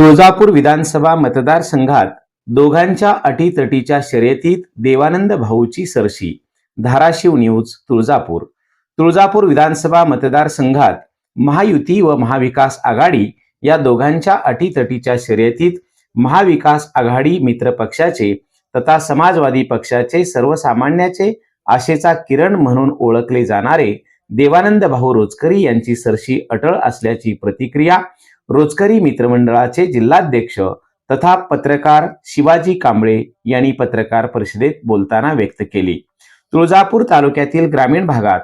तुळजापूर विधानसभा मतदारसंघात दोघांच्या अटीतटीच्या शर्यतीत देवानंद भाऊची सरशी. धाराशिव न्यूज तुळजापूर. तुळजापूर विधानसभा मतदारसंघात महायुती व महाविकास आघाडी या दोघांच्या अटीतटीच्या शर्यतीत महाविकास आघाडी मित्र पक्षाचे तथा समाजवादी पक्षाचे सर्वसामान्याचे आशेचा किरण म्हणून ओळखले जाणारे देवानंद भाऊ रोजकरी यांची सरशी अटळ असल्याची प्रतिक्रिया रोजकरी मित्रमंडळाचे जिल्हाध्यक्ष तथा पत्रकार शिवाजी कांबळे यांनी पत्रकार परिषदेत बोलताना व्यक्त केली. तुळजापूर तालुक्यातील ग्रामीण भागात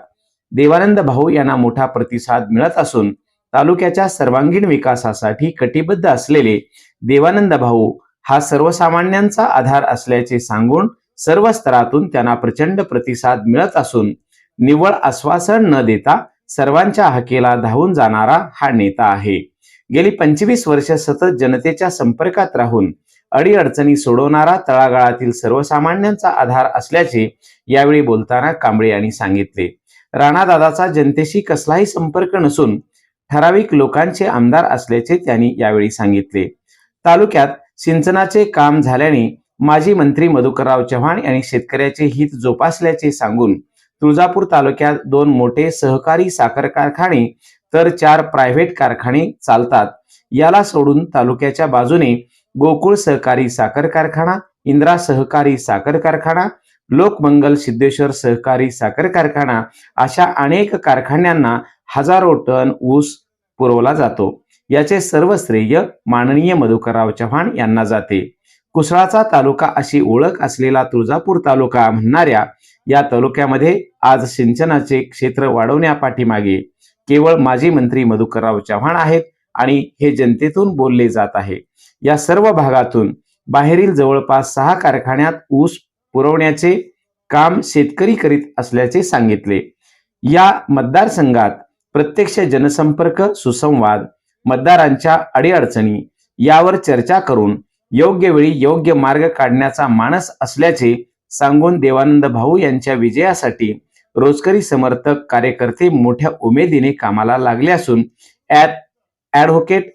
देवानंद भाऊ यांना मोठा प्रतिसाद मिळत असून तालुक्याच्या सर्वांगीण विकासासाठी कटिबद्ध असलेले देवानंद भाऊ हा सर्वसामान्यांचा आधार असल्याचे सांगून सर्व स्तरातून त्यांना प्रचंड प्रतिसाद मिळत असून निव्वळ आश्वासन न देता सर्वांच्या हकेला धावून जाणारा हा नेता आहे. गेली पंचवीस वर्ष सतत जनतेच्या संपर्कात राहून अडीअडचणी सोडवणारा तळागाळातील सर्वसामान्यांचा आधार असल्याचे यावेळी बोलताना कांबळे यांनी सांगितले. राणादादाचा जनतेशी कसलाही संपर्क नसून ठराविक लोकांचे आमदार असल्याचे त्यांनी यावेळी सांगितले. तालुक्यात सिंचनाचे काम झाल्याने माजी मंत्री मधुकरराव चव्हाण यांनी शेतकऱ्याचे हित जोपासल्याचे सांगून तुळजापूर तालुक्यात दोन मोठे सहकारी साखर कारखाने तर चार प्रायव्हेट कारखाने चालतात. याला सोडून तालुक्याच्या बाजूने गोकुळ सहकारी साखर कारखाना इंद्रा सहकारी साखर कारखाना लोकमंगल सिद्धेश्वर सहकारी साखर कारखाना अशा अनेक कारखान्यांना हजारो टन ऊस पुरवला जातो. याचे सर्व श्रेय माननीय मधुकरराव चव्हाण यांना जाते. कुसळाचा तालुका अशी ओळख असलेला तुळजापूर तालुका म्हणणाऱ्या या तालुक्यामध्ये आज सिंचनाचे क्षेत्र वाढवण्यापाठीमागे केवळ माजी मंत्री मधुकरराव चव्हाण आहेत आणि हे जनतेतून बोलले जात आहे. या सर्व भागातून बाहेरील जवळपास सहा कारखान्यात ऊस पुरवण्याचे काम शेतकरी करीत असल्याचे सांगितले. या मतदारसंघात प्रत्यक्ष जनसंपर्क सुसंवाद मतदारांच्या अडीअडचणी यावर चर्चा करून योग्य वेळी योग्य मार्ग काढण्याचा मानस असल्याचे सांगून देवानंद भाऊ यांच्या विजयासाठी रोजकरी समर्थक कार्यकर्ते मोठ्या उमेदीने कामाला लागले असून ॲड ॲडव्होकेट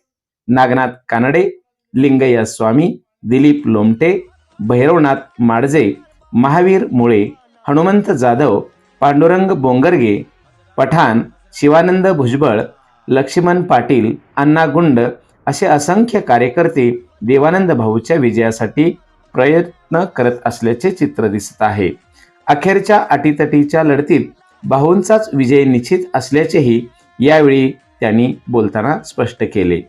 नागनाथ कानडे लिंगय्या स्वामी दिलीप लोमटे भैरवनाथ माडजे महावीर मुळे हनुमंत जाधव पांडुरंग बोंगरगे पठाण शिवानंद भुजबळ लक्ष्मण पाटील अण्णा गुंड असे असंख्य कार्यकर्ते देवानंद भाऊच्या विजयासाठी प्रयत्न करत असल्याचे चित्र दिसत आहे. अखेरच्या अटीतटीच्या लढतीत भाऊंचाच विजय निश्चित असल्याचेही यावेळी त्यांनी बोलताना स्पष्ट केले.